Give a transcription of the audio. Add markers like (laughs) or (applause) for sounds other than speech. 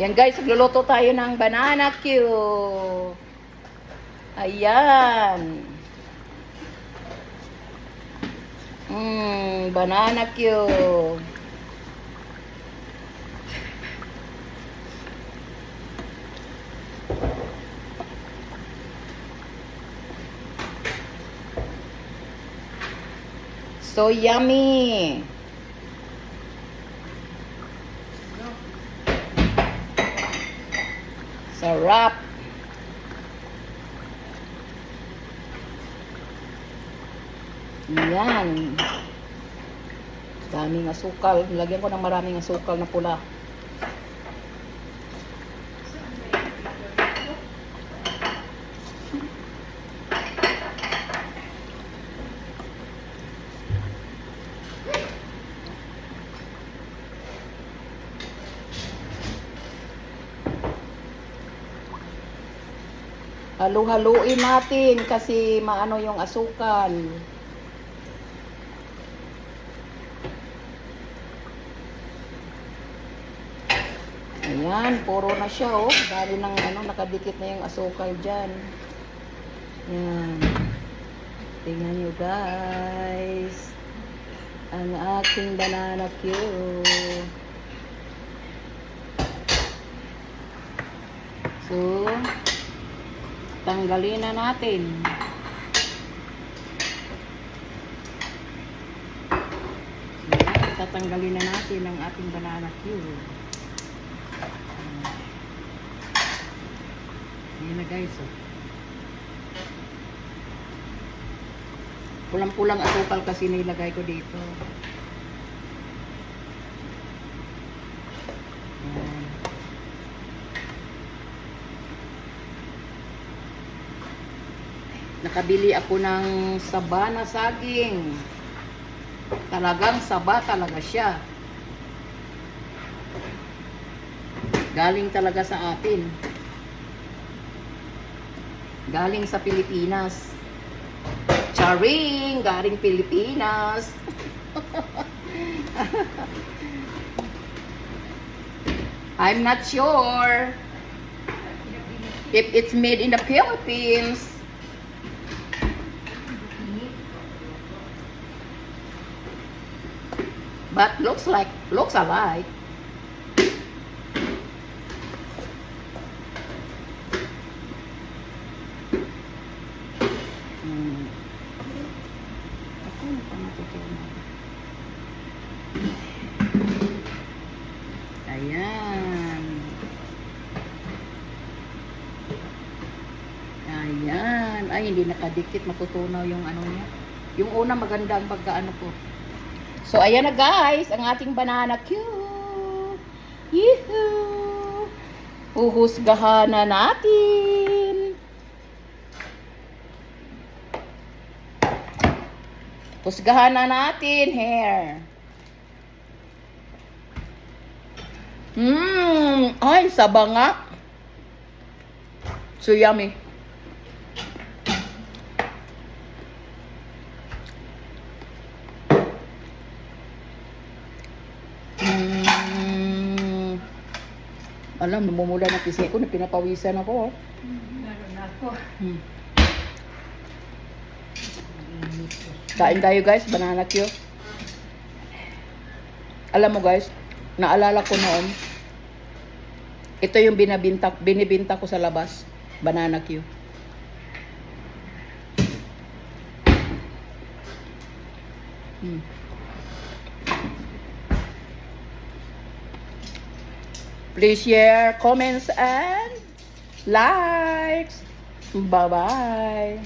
Yan guys, magluluto tayo ng banana Q. Ayan. Mmm, banana Q. So yummy. Sarap. Yan. Daming asukal. Nilagyan ko ng maraming asukal na pula. Halu-haluin natin kasi maano yung asukal. Ayan, puro na siya oh. Dali ng ano, nakadikit na yung asukal dyan. Yan. Tingnan nyo guys. Ang aking banana cue. So, tanggalin na natin. Ayan, tatanggalin na natin ang ating banana cue. Ayan na guys. Oh. Pulang-pulang asukal kasi nilagay ko dito. Nakabili ako ng saba na saging. Talagang saba talaga siya. Galing talaga sa atin. Galing sa Pilipinas. Charing! Galing Pilipinas. (laughs) I'm not sure if it's made in the Philippines. But looks like, looks alike. Hmm. Ayan. Ayan. Ay, hindi nakadikit. Matutunaw yung ano niya. Yung una maganda ang pagkaano ko. So, ayan na guys. Ang ating banana cue. Yehoo! Uhusgahan na natin. Husgahan na natin, hair. Mmm, ay, saba nga. So yummy. Alam, namumula na pisngi ko, na pinapawisan ako. Oh. Meron ako. Hmm. Kain tayo guys, banana Q. Alam mo guys, naalala ko noon, ito yung binabinta, binibinta ko sa labas, banana Q. Hmm. Please share, comments, and likes. Bye-bye.